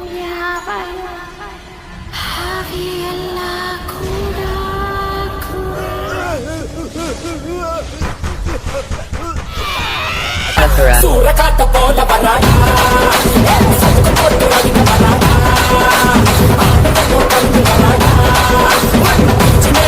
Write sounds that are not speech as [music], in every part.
உன்னை தேடி வந்த கூட்டம் யாவையும் ஆவியல்லா கூடா சூறக்காத்த போல வராடா சதுக்கு போட்டு அடிக்க வராடா சின்னு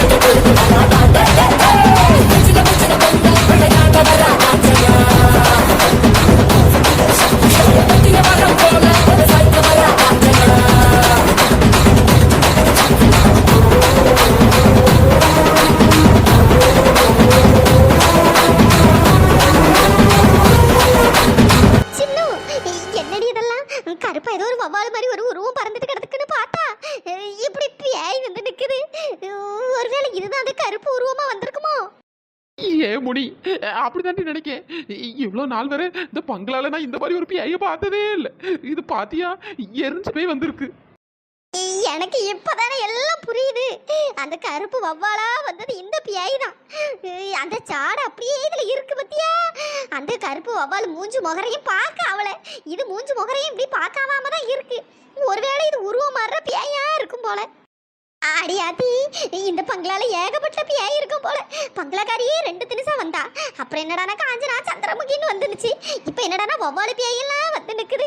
கருப்பா ஏதோ ஒரு வவ்வால் மாதிரி ஒரு உருவம் பறந்துட்டு கிடக்குன்னு பார்த்தா இப்படி பேய் வந்து நிக்குது. ஒருவேளை இதுதான் அந்த கருப்பு உருவமா வந்திருக்குமோ? ஏ முனி அப்படிதான் நினைக்கேன். இவ்வளோ நாள் வரை இந்த பங்களால நான் இந்த மாதிரி ஒரு பேயை பார்த்ததே இல்லை. இது பாத்தியா எரிஞ்சு போய் வந்திருக்கு. எனக்கு இப்போதானே எல்லாம் புரியுது. அந்த கருப்பு வவ்வாலா வந்தது இந்த பியாய் தான். அந்த சாடு அப்படியே இதில் இருக்கு பத்தியா? அந்த கருப்பு வவ்வால் மூஞ்சு முகரையும் பார்க்க அவளை இது மூஞ்சு முகரையும் இப்படி பார்க்காம தான் இருக்கு. ஒருவேளை இது உருவம் மாறுற பியாயா இருக்கும் போல. அடியாத்தி இந்த பங்களால ஏகப்பட்ட பியாய் இருக்கும் போல. பங்களாக்காரியே ரெண்டு தினிசா வந்தா. அப்புறம் என்னடானா காஞ்சனா சந்திரமுகின்னு வந்துருச்சு. இப்போ என்னடானா வவ்வாலு பியாயெல்லாம் வந்து நிக்குது.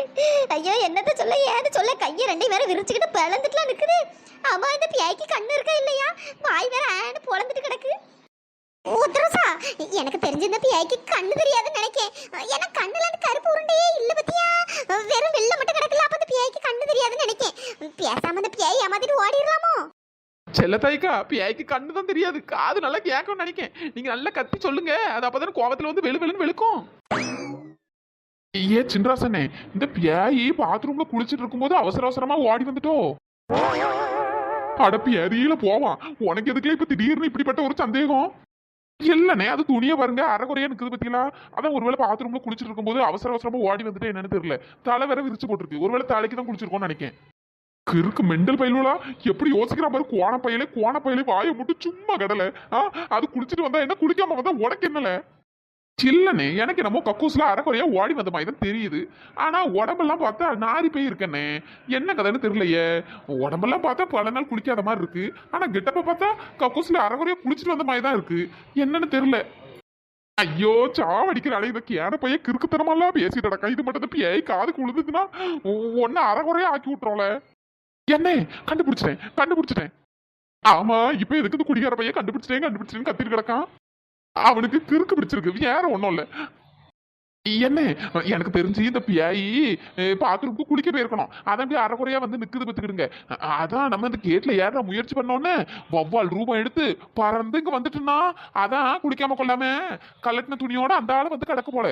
ஐயோ என்னத்த சொல்ல ஏது சொல்ல கையை ரெண்டையும் வேற விரிச்சுக்கிட்டு பிளந்துட்டுலாம் நிக்குது. ஆமா இந்த பியாய்க்கு கண்ணு இருக்கா இல்லையா? வாய் வேற ஆன்னு பொழந்துட்டு கிடக்கு. உத்தரசா எனக்கு தெரிஞ்சிருந்த இந்த பியாய்க்கு கண்ணு தெரியாதுன்னு நினைக்கேன். ஏன்னா கண்ணுல அந்த கருப்பு உருண்டையே இல்ல பத்தியா? வெறும் வெள்ளை மட்டும் கிடக்கல அப்ப அந்த பியாய்க்கு கண்ணு தெரியாதுன்னு நினைக்கேன். பேசாம அந்த பியாய் ஏமாத்திட்டு ஓடிடலாமோ? செல்லத்தாய்க்கா பியாய்க்கு கண்ணு தான் தெரியாது. காது நல்லா கேட்கும் நினைக்கேன். நீங்க நல்லா கத்தி சொல்லுங்க. அது அப்பதான் கோவத்துல வந்து வெளு வெளுன்னு வெளுக்கும். ஏ சின்ராசனே இந்த பியாயி பாத்ரூம்ல குளிச்சிட்டு இருக்கும்போது அவசர அவசரமா ஓடி வந்துட்டோ? அட பியாரியில போவான் உனக்கு எதுக்குல இப்ப திடீர்னு இப்படிப்பட்ட ஒரு சந்தேகம்? இல்லனே அது துணிய பாருங்க. அரைக்குறையா நிக்குது பத்தீங்களா? அதான் ஒருவேளை பாத்ரூம்ல குளிச்சிட்டு இருக்கும்போது அவசர அவசரமா ஓடி வந்துட்டு என்னன்னு தெரியல. தலை வேற விரிச்சு போட்டிருக்கு. ஒருவேளை தலைக்கு தான் குளிச்சிருக்கோம்னு நினைக்கேன். கிறுக்கு மெண்டல் பயிலுலா எப்படி யோசிக்கிற மாதிரி கோண பையலே கோண பையலே வாயை மட்டும் சும்மா கடலை. ஆ அது குளிச்சுட்டு வந்தா என்ன குளிக்காம வந்தா உனக்கு என்னல? சில்லனே எனக்கு என்னமோ கக்கூஸ்ல அரைக்குறையா ஓடி வந்த மாதிரி தான் தெரியுது. ஆனா உடம்பெல்லாம் பார்த்தா நாரி போய் இருக்கனே. என்ன கதைன்னு தெரியலையே. உடம்பெல்லாம் பார்த்தா பல நாள் குளிக்காத மாதிரி இருக்கு. ஆனா கெட்டப்ப பார்த்தா கக்கூஸ்ல அரைக்குறையா குளிச்சுட்டு வந்த மாதிரி தான் இருக்கு. என்னன்னு தெரியல. ஐயோ சாவடிக்கிற அலை இந்த கேன பையன் கிறுக்குத்தனமெல்லாம் பேசிட்டு நடக்கா இது மட்டும் தான் பேய் காதுக்கு விழுந்துச்சுன்னா ஒன்னு அரைக்குறையா ஆக்கி விட்டுறோம்ல என்ன? கண்டுபிடிச்சிட்டேன். கண்டுபிடிச்சிட்டேன். ஆமா இப்ப எதுக்கு இந்த குடிகார பையன் கண்டுபிடிச்சிட்டேன் கண்டுபிடிச்சிட்டேன்னு கத்திட்டு கிடக்கான்? அவனுக்கு கிறுக்கு பிடிச்சிருக்கு. வேற ஒண்ணும் இல்ல. என்ன? எனக்கு தெரிஞ்சு இந்த பியாயி பாத்ரூம்க்கு குளிக்க போயிருக்கணும். அதான் போய் அரைக்குறையா வந்து நிக்குது பத்துக்கிடுங்க அதான் நம்ம இந்த கேட்ல ஏற முயற்சி பண்ணோன்னு வவ்வால் ரூபம் எடுத்து பறந்து இங்க வந்துட்டுனா அதான் குளிக்காம கொள்ளாம கலட்டின துணியோட அந்த ஆளு வந்து கிடக்க போல.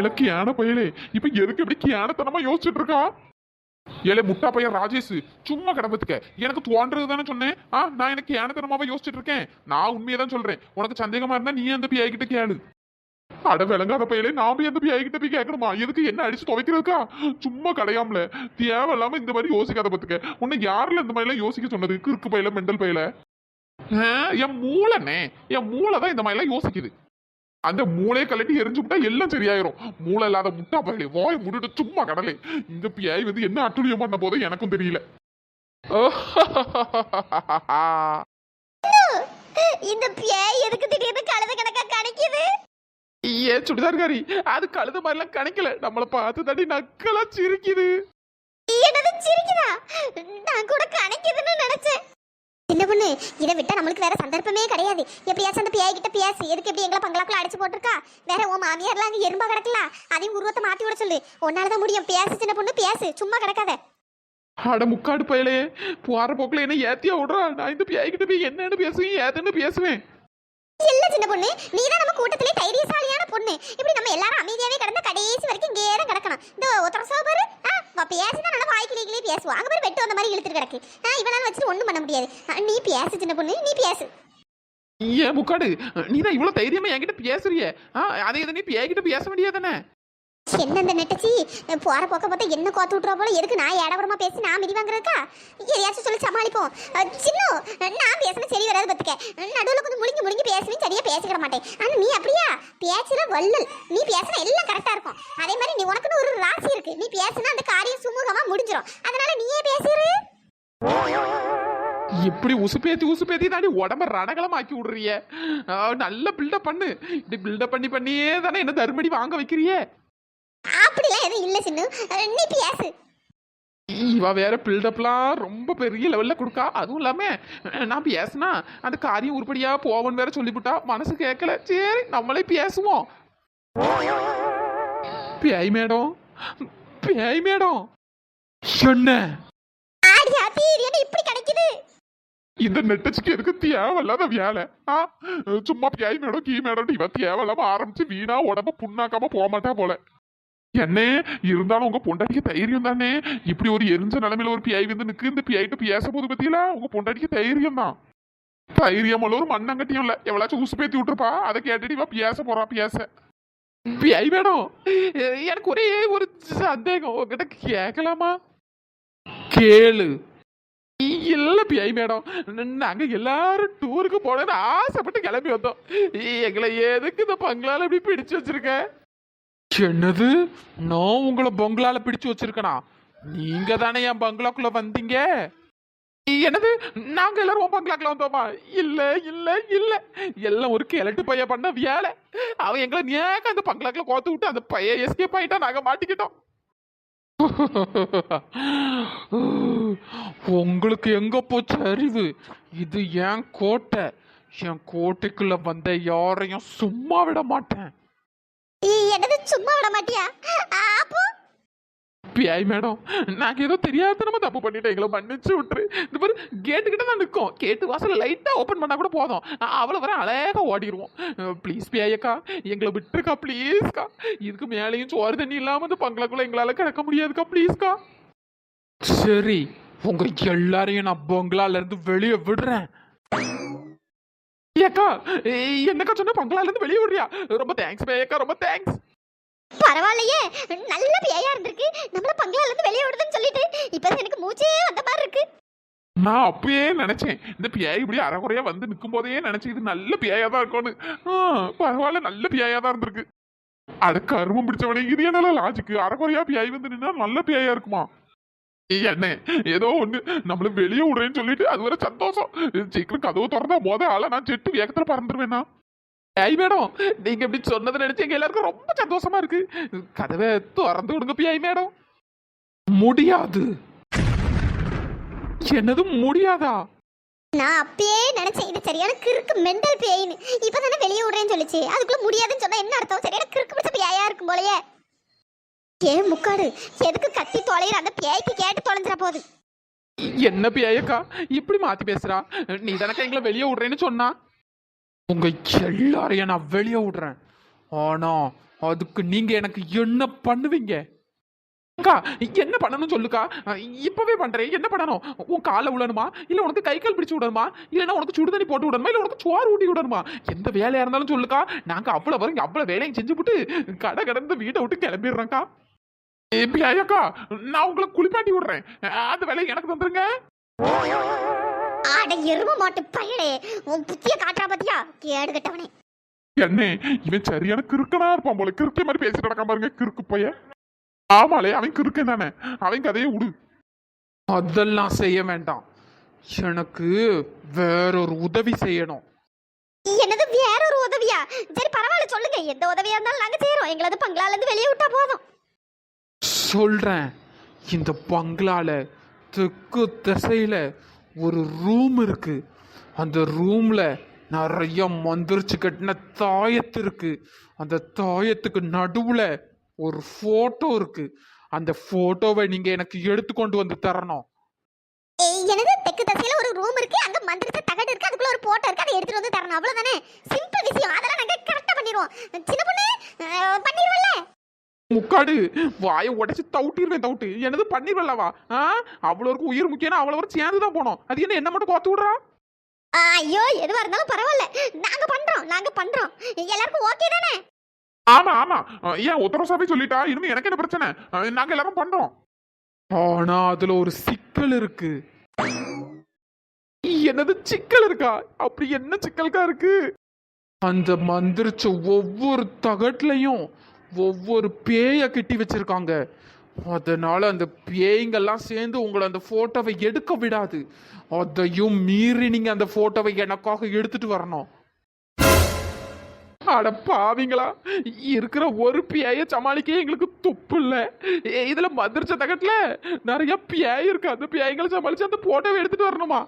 எனக்கு யானை பயலே. இப்ப எதுக்கு எப்படி கேனத்தனமா யோசிச்சுட்டு இருக்கான் ஏலே முட்டா பையன் ராஜேஷ். சும்மா கிடப்பத்துக்க. எனக்கு தோன்றது தானே சொன்னேன். ஆ நான் எனக்கு ஏனத்தனமாவே யோசிச்சுட்டு இருக்கேன் நான் உண்மையை தான் சொல்றேன். உனக்கு சந்தேகமா இருந்தா நீ அந்த பிஐ கிட்ட கேளு. அட விளங்காத பையலே நான் போய் அந்த பிஐ கிட்ட போய் கேட்கணுமா? எதுக்கு என்ன அடிச்சு துவைக்கிறதுக்கா? சும்மா கிடையாமல. தேவையில்லாம இந்த மாதிரி யோசிக்காத பத்துக்க. உன்னை யாருல இந்த மாதிரிலாம் யோசிக்க சொன்னது? கிறுக்கு பையில மெண்டல் பையில? என் மூளைனே என் மூளை தான் இந்த மாதிரிலாம் யோசிக்குது. அந்த மூளையை கலட்டி எரிஞ்சு விட்டா எல்லாம் சரியாயிரும். மூளை இல்லாத முட்டா பயலே வாய் முடுட்டு சும்மா கடலை. இந்த பியாய் வந்து என்ன அட்டுழியம் பண்ண போதோ எனக்கும் தெரியல. [laughs] இந்த பேய் எதுக்கு திடீர்னு கழுத கணக்கா கணிக்குது? ஏ சுடிதார்காரி அது கழுத மாதிரிலாம் கணக்கல. நம்மள பார்த்து தடி நக்கலா சிரிக்குது. என்னது சிரிக்குதா? நான் கூட கணிக்குதுன்னு நினைச்சேன் என்ன பொண்ணு இதை விட்டா நம்மளுக்கு வேற சந்தர்ப்பமே கிடையாது. எப்படியாச்சும் அந்த பியாய் கிட்ட பேசு எதுக்கு எப்படி எங்களை பங்களாக்குள்ள அடிச்சு போட்டிருக்கா? வேற உன் மாமியார்லாம் அங்க எறும்பா கிடக்கல? அதையும் உருவத்தை மாத்தி விட சொல்லு. உன்னாலதான் முடியும். பேசு சின்ன பொண்ணு பேசு சும்மா கிடக்காத. அட முக்காடு பயலே. போற போக்குல என்ன ஏத்தியா விடுறா? நான் இந்த பியாய் கிட்ட போய் என்னன்னு பேசுவேன் ஏதுன்னு பேசுவேன். இல்ல சின்ன பொண்ணு. நீ தான் நம்ம கூட்டத்திலே தைரியசாலியான பொண்ணு. இப்படி நம்ம எல்லாரும் அமைதியாவே கிடந்து கடைசி வரைக்கும் இங்கே தான் கிடக்கணும். இந்த ஒருத்தர சோபரு பேசினா நல்லா வாய் கிளிகளே இழுத்துட்டு கிடக்கு. ஆ இவனால வச்சுட்டு ஒண்ணும் பண்ண முடியாது. ஆ, நீ பேசு சின்ன பொண்ணு. நீ பேசு. ஏன் முக்காடு. நீ தான் இவ்வளவு தைரியமா என்கிட்ட பேசுறிய. அதை இதை நீ பியாய் கிட்ட பேச வேண்டியதானே என்ன இந்த நெட்டச்சி? போற போக்க பார்த்தா என்ன கோத்து விட்டுறா போல? எதுக்கு நான் ஏடபுரமா பேசி நான் மிதி வாங்குறதுக்கா? எதையாச்சும் சொல்லி சமாளிப்போம். அஹ், சின்னு நான் பேசுன சரி வராது பத்துக்க. நடுவில் கொஞ்சம் முழுங்கி முழுங்கி பேசுவேன் சரியா பேசிக்கிட மாட்டேன். ஆனா நீ அப்படியா? பேச்சுற வள்ளல். நீ பேசுன எல்லாம் கரெக்டா இருக்கும். அதே மாதிரி நீ உனக்குன்னு ஒரு ராசி இருக்கு. நீ பேசுனா அந்த காரியம் சுமூகமா முடிஞ்சிடும் அதனால நீயே பேசிரு. இப்படி உசுப்பேத்தி உசுப்பேத்தி தாண்டி உடம்ப ரணகலம் ஆக்கி விடுறிய நல்ல பில்டப் பண்ணு. இப்படி பில்டப் பண்ணி பண்ணியே தானே என்ன தருமடி வாங்க வைக்கிறியே? அப்படிலாம் எதுவும் இல்லை சின்னு நீ பேசு இவ வேற பில்டப்லாம் ரொம்ப பெரிய லெவல்ல கொடுக்கா. அதுவும் இல்லாம நான் பேசினா அந்த காரியம் உருப்படியா போவன்னு வேற சொல்லிவிட்டா. மனசு கேட்கல சரி நம்மளே பேசுவோம். பேய் மேடம். பேய் மேடம். என்ன? இப்படி கிடைக்குது? இந்த நெட்டச்சிக்கு எதுக்கு தேவையில்லாத வேலை? ஆ? சும்மா பியாய் மேடம் கீ மேடம் இவ தேவையில்லாம ஆரம்பிச்சு வீணா உடம்ப புண்ணாக்காம போக மாட்டா போல. என்னே இருந்தாலும் உங்க பொண்டாட்டிக்கு தைரியம் தானே? இப்படி ஒரு எரிஞ்ச நிலைமையில ஒரு பியாய் வந்து நிக்கு இந்த பியாய்ட்டு பேசும்போது பத்தியில உங்க பொண்டாட்டிக்கு தைரியம் தான். தைரியம் உள்ள ஒரு மண்ணங்கட்டியும் இல்ல. எவ்வளாச்சும் உசு பேத்தி விட்டுருப்பா. அதை கேட்டுட்டு இவ பேச போறா பேச. பியாய் மேடம் எனக்கு ஒரே ஒரு சந்தேகம். உங்ககிட்ட கேட்கலாமா கேளு. இல்ல பிஐ மேடம். நாங்கள் எல்லாரும் டூருக்கு போனோம்னு ஆசைப்பட்டு கிளம்பி வந்தோம். எங்களை எதுக்கு இந்த பங்களால் இப்படி பிடிச்சு வச்சிருக்க? என்னது? நான் உங்களை பங்களால பிடிச்சு வச்சிருக்கனா? நீங்க தானே என் பங்களாக்குள்ள வந்தீங்க? என்னது? நாங்க எல்லாரும் உன் பங்களாக்குள்ள வந்தோமா? இல்ல இல்ல இல்ல. எல்லாம் ஒரு கிழட்டு பையன் பண்ண வேலை. அவன் எங்களை நேக்க அந்த பங்களாக்குள்ள கோத்து விட்டு அந்த பையன் எஸ்கேப் ஆயிட்டா நாங்க மாட்டிக்கிட்டோம். [laughs] உங்களுக்கு எங்க போச்சு அறிவு இது என் கோட்டை? என் கோட்டைக்குள்ள வந்த யாரையும் சும்மா விட மாட்டேன். என்னது சும்மா விட மாட்டியா? அப்போ? PI madam. நாங்கள் ஏதோ தெரியாதனமா தப்பு பண்ணிட்டோம். எங்களை மன்னிச்சு விட்டுரு. இந்த மாதிரி கேட்டு தான் நிற்கும். கேட்டு வாசல் லைட்டாக ஓப்பன் பண்ணால் கூட போதும். அவ்வளோ வர அழகாக ஓடிடுவோம் ப்ளீஸ் பிஐயக்கா எங்களை விட்டுருக்கா ப்ளீஸ்க்கா இதுக்கு மேலேயும் சோறு தண்ணி இல்லாமல் இந்த பங்களாக்குள்ளே எங்களால் கிடக்க முடியாதுக்கா ப்ளீஸ்க்கா சரி உங்கள் எல்லாரையும் நான் பங்களாலிருந்து வெளியே விடுறேன். ஏக்கா ஏய், என்னக்கா சொன்ன? பங்களாலேருந்து வெளியே விடுறியா? ரொம்ப தேங்க்ஸ் பேயக்கா ரொம்ப தேங்க்ஸ் பரவாயில்லையே. நல்ல பேயா இருந்திருக்கு. நம்மள பங்களால இருந்து வெளியே விடுதுன்னு சொல்லிட்டு இப்போ எனக்கு மூச்சே வந்த மாதிரி இருக்கு. நான் அப்பயே நினைச்சேன். இந்த பியாய் இப்படி அறகுறையா வந்து நிற்கும் போதே நினைச்சேன் இது நல்ல பியாயா தான் இருக்கும்னு. ஆ, பரவாயில்ல நல்ல பியாயா தான் இருந்திருக்கு. அது கருமம் பிடிச்சவனே இது என்ன லாஜிக்கு அறகுறையா பியாய் வந்து நின்னா நல்ல பியாயா இருக்குமா? என்ன ஏதோ ஒண்ணு. நம்மள வெளியே விடுறேன்னு சொல்லிட்டு அது வரை சந்தோஷம். சீக்கிரம் கதவு திறந்தா மொத ஆளா நான் செட்டு வேகத்துல பறந்துருவேண்ணா ஐய் மேடம் நீங்க இப்படி சொன்னதை நினைச்சு எங்க எல்லாருக்கும் ரொம்ப சந்தோஷமா இருக்கு. கதவை திறந்து விடுங்க பியாய் மேடம். முடியாது. என்னது முடியாதா? நான் அப்பயே நினைச்சேன் இது சரியான கிறுக்கு மெண்டல் பேயின்னு இப்பதானே வெளியே விடுறேன்னு சொல்லிச்சு. அதுக்குள்ள முடியாதுன்னு சொன்னா என்ன அர்த்தம்? சரியான கிறுக்கு பிடிச்ச பேயா இருக்கும் போலயே. ஏன் முக்காடு எதுக்கு கத்தி தொலைகிற அந்த பேய்க்கு கேட்டு தொலைஞ்சிட போகுது? என்ன பியாயக்கா இப்படி மாத்தி பேசுறா? நீ தானக்கா எங்களை வெளியே விடுறேன்னு சொன்னா? உங்க எல்லாரையும் நான் வெளியே விடுறேன். ஆனா அதுக்கு நீங்க எனக்கு என்ன பண்ணுவீங்க? அக்கா என்ன பண்ணணும் சொல்லுக்கா? இப்பவே பண்றேன். என்ன பண்ணணும்? உன் காலை விடணுமா இல்ல உனக்கு கை கால் பிடிச்சு விடணுமா? இல்லைன்னா உனக்கு சுடுதண்ணி போட்டு விடணுமா? இல்ல உனக்கு சோறு ஊட்டி விடணுமா? எந்த வேலையா இருந்தாலும் சொல்லுக்கா. நாங்க அவ்வளவு வரும் அவ்வளவு வேலையும் செஞ்சு விட்டு கடை கடந்து வீட்டை விட்டு கிளம்பிடுறேன்க்கா. பியாயக்கா நான் உங்களை குளிப்பாட்டி விடுறேன். அந்த வேலையை எனக்கு தந்துருங்க. ஆட எரும மாட்டு பையனே உன் புத்திய காட்டுறா பாத்தியா? கேடு கட்டவனே என்ன இவன் சரியான கிறுக்கனா இருப்பான் போல. கிறுக்க மாதிரி பேசிட்டு நடக்காம பாருங்க கிறுக்கு பையன் ஆமாலே அவன் கிறுக்கன் தானே. அவன் கதையை விடு அதெல்லாம் செய்ய வேண்டாம். எனக்கு வேறொரு உதவி செய்யணும். என்னது வேற ஒரு உதவியா? சரி பரவாயில்ல சொல்லுங்க. எந்த உதவியா இருந்தாலும் நாங்க செய்யறோம் எங்களது பங்களால இருந்து வெளியே விட்டா போதும். சொல்றேன். இந்த பங்களால தெற்கு திசையில ஒரு ரூம் இருக்கு. அந்த ரூம்ல நிறைய மந்திரிச்சு கட்டின தாயத்து இருக்கு. அந்த தாயத்துக்கு நடுவுல ஒரு போட்டோ இருக்கு. அந்த போட்டோவை நீங்க எனக்கு எடுத்து கொண்டு வந்து தரணும். எனது தெற்கு தசையில ஒரு ரூம் இருக்கு. அங்க மந்திரிச்ச தகடு இருக்கு. அதுக்குள்ள ஒரு போட்டோ இருக்கு. அதை எடுத்துட்டு வந்து தரணும். அவ்வளவுதானே? சிம்பிள் விஷயம். அதெல்லாம் நாங்க கரெக்டா பண்ணிடுவோம். சின்ன பொண்ணு பண்ணிடுவோம்ல? முக்காடு. வாயை உடைச்சு தவுட்டிடுவேன் தவுட்டு. என்னது பண்ணிடுவல்லவா ஆ? அவ்வளோருக்கு உயிர் முக்கியம் அவ்வளோ சேர்ந்து தான் போனோம் அது என்ன என்ன மட்டும் கோத்து விடுறா? ஐயோ எதுவா இருந்தாலும் பரவாயில்ல. நாங்க பண்றோம் நாங்க பண்றோம். எல்லாருக்கும் ஓகே தானே? ஆமா ஆமா. ஏன் உத்தரவு சொல்லிட்டா? இனிமே எனக்கு என்ன பிரச்சனை? நாங்க எல்லாரும் பண்றோம். ஆனா அதுல ஒரு சிக்கல் இருக்கு. என்னது சிக்கல் இருக்கா? அப்படி என்ன சிக்கல்கா இருக்கு? அந்த மந்திரிச்ச ஒவ்வொரு தகட்லையும் ஒவ்வொரு பேயை கட்டி வச்சிருக்காங்க. அதனால் அந்த பேய்ங்கெல்லாம் சேர்ந்து உங்களை அந்த ஃபோட்டோவை எடுக்க விடாது. அதையும் மீறி நீங்கள் அந்த ஃபோட்டோவை எனக்காக எடுத்துட்டு வரணும். அட பாவிங்களா இருக்கிற ஒரு பியாய சமாளிக்க எங்களுக்கு துப்பு இல்லை. இதில் மதுரிச்ச தகட்டில் நிறைய பியாய் இருக்கு. அந்த பியாய்களை சமாளித்து அந்த போட்டோவை எடுத்துகிட்டு வரணுமா?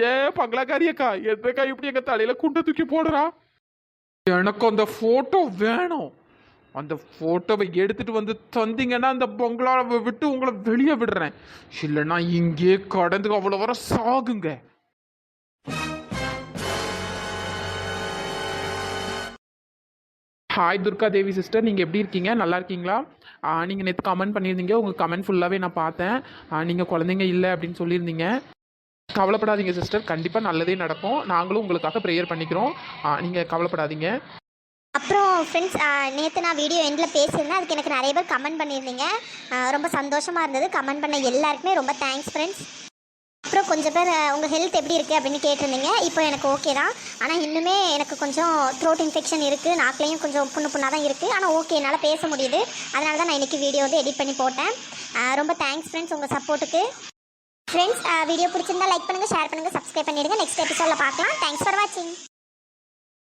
ஏ பங்களாக்காரியக்கா எதுக்கா இப்படி எங்கள் தலையில் குண்டை தூக்கி போடுறா? எனக்கு அந்த ஃபோட்டோ வேணும். அந்த ஃபோட்டோவை எடுத்துட்டு வந்து தந்தீங்கன்னா அந்த பங்களாவை விட்டு உங்களை வெளியே விடுறேன். இல்லைன்னா இங்கே கடந்து அவ்வளோ வர சாகுங்க. ஹாய் துர்கா தேவி சிஸ்டர் நீங்கள் எப்படி இருக்கீங்க? நல்லா இருக்கீங்களா? நீங்கள் நேற்று கமெண்ட் பண்ணியிருந்தீங்க. உங்கள் கமெண்ட் ஃபுல்லாகவே நான் பார்த்தேன். நீங்கள் குழந்தைங்க இல்லை அப்படின்னு சொல்லியிருந்தீங்க. கவலைப்படாதீங்க சிஸ்டர் கண்டிப்பாக நல்லதே நடக்கும். நாங்களும் உங்களுக்காக ப்ரேயர் பண்ணிக்கிறோம். நீங்கள் கவலைப்படாதீங்க. அப்புறம் ஃப்ரெண்ட்ஸ் நேற்று நான் வீடியோ எண்டில் பேசியிருந்தேன். அதுக்கு எனக்கு நிறைய பேர் கமெண்ட் பண்ணியிருந்தீங்க. ரொம்ப சந்தோஷமாக இருந்தது. கமெண்ட் பண்ண எல்லாருக்குமே ரொம்ப தேங்க்ஸ் ஃப்ரெண்ட்ஸ் அப்புறம் கொஞ்சம் பேர் உங்கள் ஹெல்த் எப்படி இருக்குது அப்படின்னு கேட்டிருந்தீங்க. இப்போ எனக்கு ஓகே தான். ஆனால் இன்னுமே எனக்கு கொஞ்சம் த்ரோட் இன்ஃபெக்ஷன் இருக்குது நாக்கிலையும் கொஞ்சம் புண்ணு புண்ணாக தான் இருக்குது ஆனால் ஓகே என்னால் பேச முடியுது. அதனால தான் நான் இன்றைக்கி வீடியோ வந்து எடிட் பண்ணி போட்டேன். ரொம்ப தேங்க்ஸ் ஃப்ரெண்ட்ஸ் உங்கள் சப்போர்ட்டுக்கு ஃப்ரெண்ட்ஸ் வீடியோ பிடிச்சிருந்தா லைக் பண்ணுங்கள் ஷேர் பண்ணுங்கள் சப்ஸ்கிரைப் பண்ணிடுங்க. நெக்ஸ்ட் எபிசோடில் பார்க்கலாம். தேங்க்ஸ் ஃபார் வாட்சிங்